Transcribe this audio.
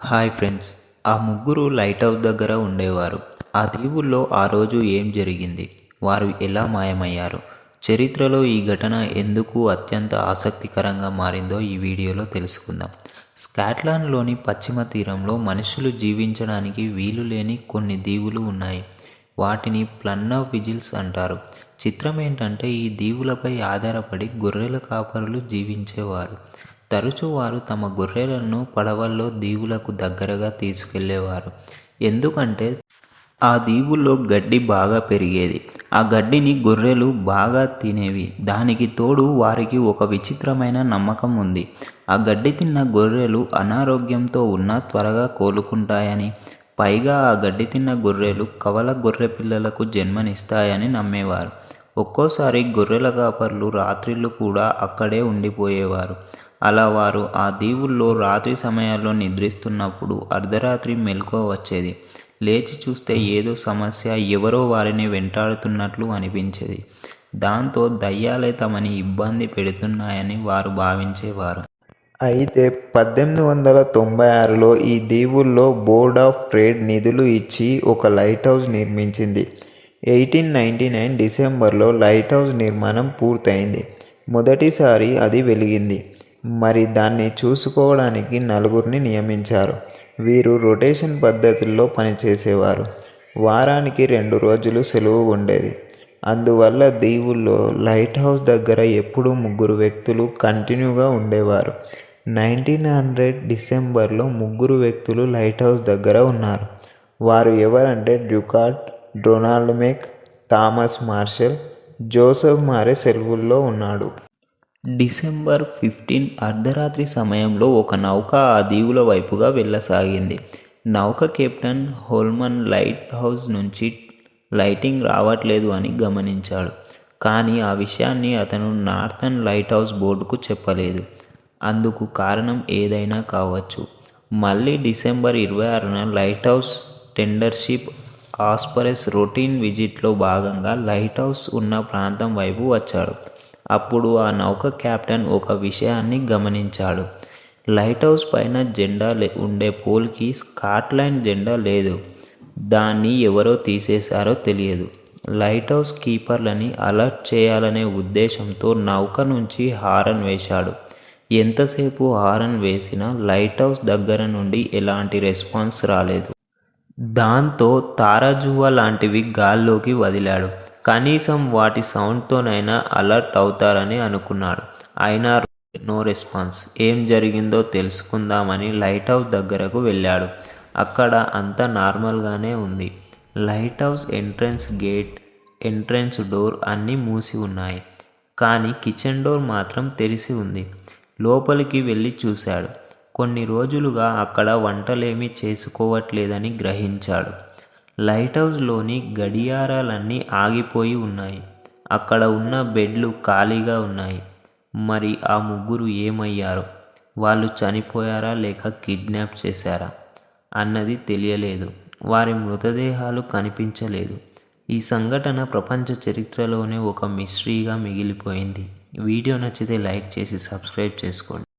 Hi friends ఆ ముగ్గురు light house దగ్గర ఉండేవారు. ఆ దీవుల్లో ఆ రోజు ఏం జరిగింది? వారు ఎలా మాయమయ్యారు? చరిత్రలో ఈ ఘటన ఎందుకు అత్యంత ఆసక్తికరంగా మారిందో ఈ వీడియోలో తెలుసుకుందాం. స్కాట్లాండ్లోని పశ్చిమ తీరంలో మనుషులు జీవించడానికి వీలు లేని కొన్ని దీవులు ఉన్నాయి. వాటిని ప్లన్నవ్ విజిల్స్ అంటారు. చిత్రం ఏంటంటే ఈ దీవులపై ఆధారపడి గొర్రెల కాపరులు జీవించేవారు. తరచూ వారు తమ గొర్రెలను పడవల్లో దీవులకు దగ్గరగా తీసుకెళ్ళేవారు. ఎందుకంటే ఆ దీవుల్లో గడ్డి బాగా పెరిగేది. ఆ గడ్డిని గొర్రెలు బాగా తినేవి. దానికి తోడు వారికి ఒక విచిత్రమైన నమ్మకం ఉంది. ఆ గడ్డి తిన్న గొర్రెలు అనారోగ్యంతో ఉన్న త్వరగా కోలుకుంటాయని పైగా ఆ గడ్డి తిన్న గొర్రెలు కవల గొర్రె పిల్లలకు జన్మనిస్తాయని నమ్మేవారు. ఒక్కోసారి గొర్రెల కాపర్లు రాత్రిళ్ళు కూడా అక్కడే ఉండిపోయేవారు. అలా వారు ఆ దీవుల్లో రాత్రి సమయాల్లో నిద్రిస్తున్నప్పుడు అర్ధరాత్రి మెలకువ వచ్చేది. లేచి చూస్తే ఏదో సమస్య ఎవరో వారిని వెంటాడుతున్నట్లు అనిపించేది. దాంతో దయ్యాలే తమని ఇబ్బంది పెడుతున్నాయని వారు భావించేవారు. అయితే పద్దెనిమిది వందల తొంభై ఆరులో ఈ దీవుల్లో బోర్డ్ ఆఫ్ ట్రేడ్ నిధులు ఇచ్చి ఒక లైట్ హౌస్ నిర్మించింది. ఎయిటీన్ నైంటీ నైన్ డిసెంబర్లో లైట్ హౌస్ నిర్మాణం పూర్తయింది. మొదటిసారి అది వెలిగింది. మరి దాన్ని చూసుకోవడానికి నలుగురిని నియమించారు. వీరు రొటేషన్ పద్ధతుల్లో పనిచేసేవారు. వారానికి రెండు రోజులు సెలవు ఉండేది. అందువల్ల దీవుల్లో లైట్ హౌస్ దగ్గర ఎప్పుడూ ముగ్గురు వ్యక్తులు కంటిన్యూగా ఉండేవారు. నైన్టీన్ హండ్రెడ్ డిసెంబర్లో ముగ్గురు వ్యక్తులు లైట్ హౌస్ దగ్గర ఉన్నారు. వారు ఎవరంటే Ducat Donald Mc Thomas Marshall Joseph Moore సెలవుల్లో ఉన్నాడు. డిసెంబర్ ఫిఫ్టీన్ అర్ధరాత్రి సమయంలో ఒక నౌక ఆ దీవుల వైపుగా వెళ్ళసాగింది. నౌక కెప్టెన్ హోల్మన్ లైట్ హౌస్ నుంచి లైటింగ్ రావట్లేదు అని గమనించాడు. కానీ ఆ విషయాన్ని అతను నార్థన్ లైట్ హౌస్ బోర్డుకు చెప్పలేదు. అందుకు కారణం ఏదైనా కావచ్చు. మళ్ళీ డిసెంబర్ ఇరవై ఆరున light house tender ship Hesperus routine విజిట్లో భాగంగా లైట్ హౌస్ ఉన్న ప్రాంతం వైపు వచ్చాడు. అప్పుడు ఆ నౌక కెప్టెన్ ఒక విషయాన్ని గమనించాడు. లైట్ హౌస్ పైన జెండా ఉండే పోల్కి స్కాట్లాండ్ జెండా లేదు. దాన్ని ఎవరో తీసేశారో తెలియదు. లైట్ హౌస్ కీపర్లని అలర్ట్ చేయాలనే ఉద్దేశంతో నౌక నుంచి హారన్ వేశాడు. ఎంతసేపు హారన్ వేసినా లైట్ హౌస్ దగ్గర నుండి ఎలాంటి రెస్పాన్స్ రాలేదు. దాంతో తారాజువ్వ లాంటివి గాల్లోకి వదిలాడు. కనీసం వాటి సౌండ్తోనైనా అలర్ట్ అవుతారని అనుకున్నాడు. అయినా నో రెస్పాన్స్. ఏం జరిగిందో తెలుసుకుందామని లైట్ హౌస్ దగ్గరకు వెళ్ళాడు. అక్కడ అంతా నార్మల్గానే ఉంది. Lighthouse entrance gate entrance door అన్నీ మూసి ఉన్నాయి. కానీ కిచెన్ డోర్ మాత్రం తెరిచి ఉంది. లోపలికి వెళ్ళి చూశాడు. కొన్ని రోజులుగా అక్కడ వంటలేమీ చేసుకోవట్లేదని గ్రహించాడు. లైట్ హౌస్లోని గడియారాలన్నీ ఆగిపోయి ఉన్నాయి. అక్కడ ఉన్న బెడ్లు ఖాళీగా ఉన్నాయి. మరి ఆ ముగ్గురు ఏమయ్యారో? వాళ్ళు చనిపోయారా లేక కిడ్నాప్ చేశారా? అన్నది తెలియలేదు. వారి మృతదేహాలు కనిపించలేదు. ఈ సంఘటన ప్రపంచ చరిత్రలోనే ఒక మిస్టరీగా మిగిలిపోయింది. వీడియో నచ్చితే లైక్ చేసి సబ్స్క్రైబ్ చేసుకోండి.